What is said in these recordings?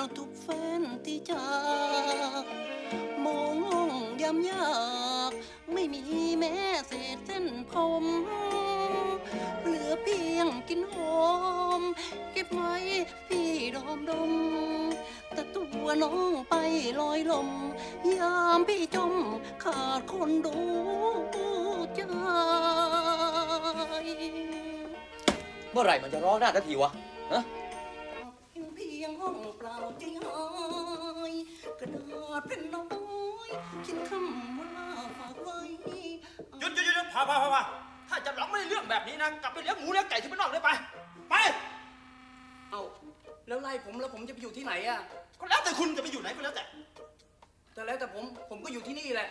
าทุกแฟนที่จากมองห้องยำยาก ไม่มีแม้เศษเส้นผม เหลือเพียงกินหอม เก็บไว้พี่ดอมดม แต่ตัวน้องไปลอยลม ยามพี่จมขาดคนดูใจเมื่อไหร่มันจะร้องได้ทันทีวะฮะ เปล่าใจหายกระดาษเป็นน้อยเขียนคำว่าฝากไว้หยุดหยุดหยุดพอพอพอพอถ้าจะร้องไม่ได้เรื่องแบบนี้นะ กลับไปเลี้ยงหมูเลี้ยงไก่ที่บ้านนอกเลยไป ไป เอาแล้วไล่ผมแล้วผมจะไปอยู่ที่ไหนอะก็แล้วแต่คุณจะไปอยู่ไหนก็แล้วแต่ แต่แล้วแต่ผมผมก็อยู่ที่นี่แหละ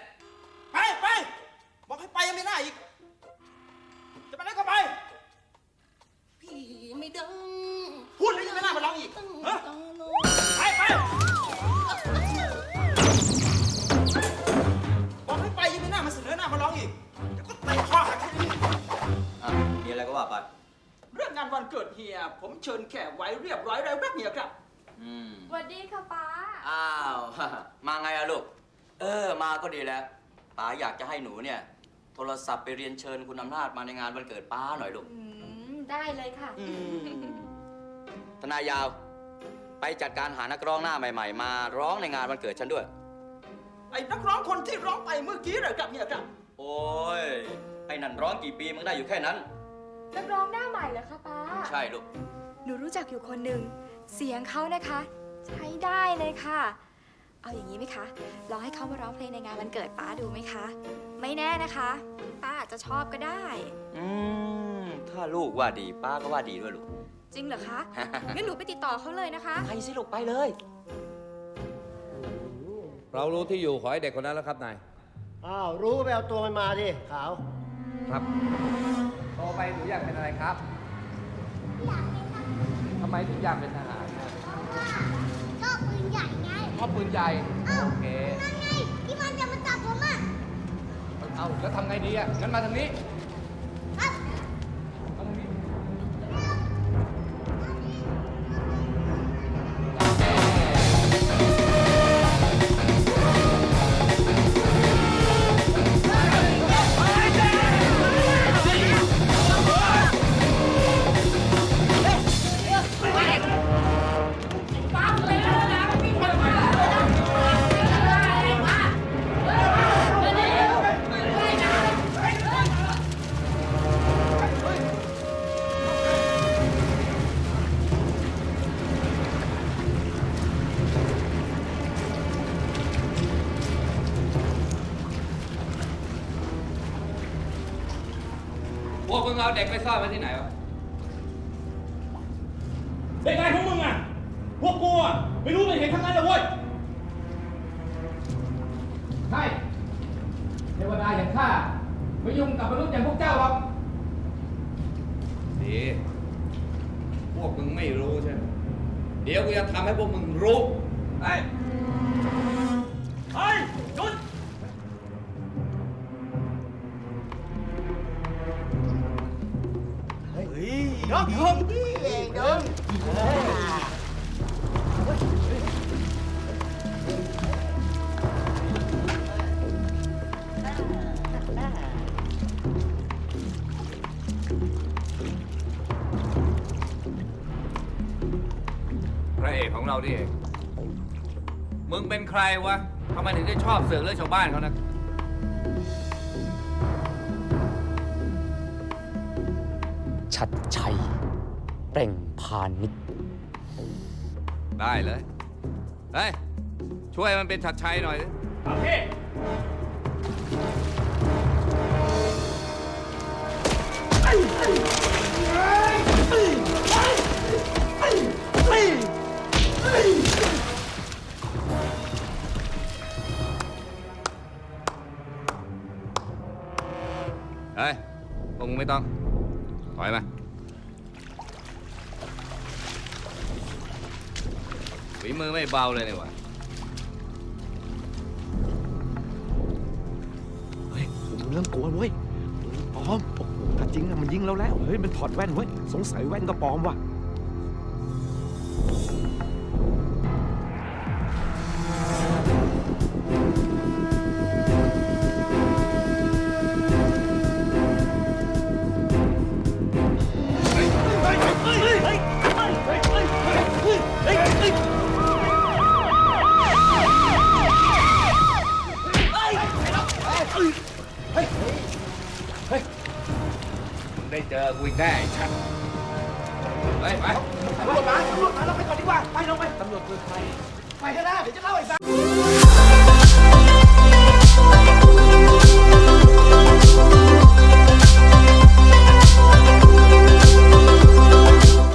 ผมเชิญแขกไว้เรียบร้อยแล้วรักเฮียครับ อืมสวัสดีค่ะป้า อ้าว มาไงอะลูก เออ มาก็ดีแล้วป๋าอยากจะให้หนูเนี่ย โทรศัพท์ไปเรียนเชิญคุณอำนาจมาในงานวันเกิดป้าหน่อยลูก อืม ได้เลยค่ะ อืมทนายยาว ไปจัดการหานักร้องหน้าใหม่ ๆ มาร้องในงานวันเกิดฉันด้วย ไอ้นักร้องคนที่ร้องไปเมื่อกี้เหรอครับเฮียครับ โอ้ยไอ้นั่นร้องกี่ปีมึงได้อยู่แค่นั้น นักร้องหน้าใหม่เหรอคะป้า ใช่ลูก หนูรู้จักอยู่คนหนึ่ง เสียงเขานะคะ ใช้ได้เลยค่ะ เอาอย่างนี้ไหมคะลองให้เขามาร้องเพลงในงานวันเกิดป้าดูไหมคะ ไม่แน่นะคะป้าอาจจะชอบก็ได้ อืม ถ้าลูกว่าดีป้าก็ว่าดีด้วยลูก จริงเหรอคะงั้นหนูไปติดต่อเขาเลยนะคะ ไปสิลูกไปเลย เรารู้ที่อยู่ของไอ้เด็กคนนั้นแล้วครับนาย อ้าว รู้ก็ไปเอาตัวมันมาดิ ขาว ครับโตไปหนูอยากเป็นอะไรครับ ทำไมถึงอยากเป็นทหารชอบปืนใหญ่ไง ชอบปืนใหญ่โอเคนั่นไงที่มันจะมาจับผมอะ เอาแล้วทำไงดีอะงั้นมาทางนี้ พวกมึงเอาเด็กไปซ่อนไว้ที่ไหนวะ เด็กไงของมึงอะ พวกกูอะไม่รู้ไม่เห็นทั้งนั้นเลยเว้ย ใช่เทวดาอย่างข้าไม่ยุ่งกับมนุษย์อย่างพวกเจ้าหรอกดี พวกมึงไม่รู้ใช่ไหมเดี๋ยวกูจะทำให้พวกมึงรู้ ไอ้ พระเอกของเรานี่เอง มึงเป็นใครวะ ทำไมถึงได้ชอบเสือกเรื่องชาวบ้านเขานะ ชัดชัย เปล่งพานิชได้เลย เฮ้ย ช่วยมันเป็นชัดชัยหน่อยดิโอเค พวกมึงไม่ต้อง ถอยมาฝีมือไม่เบาเลยนี่หว่าเฮ้ยผมเริ่มกลัวเว้ยปลอมโอ้โหถ้าจริงอะมันยิงเราแล้ว เฮ้ย มันถอดแว่นเว้ย สงสัยแว่นก็ปลอมว่ะ เฮ้ย เฮ้ยมึงได้เจอกูอีกแน่ชัดไปไปตำรวจมาตำรวจมาเราไปก่อนดีกว่า ไปลงไปตำรวจคือใครไปข้างหน้าเดี๋ยวจะเล่าไอ้บ้า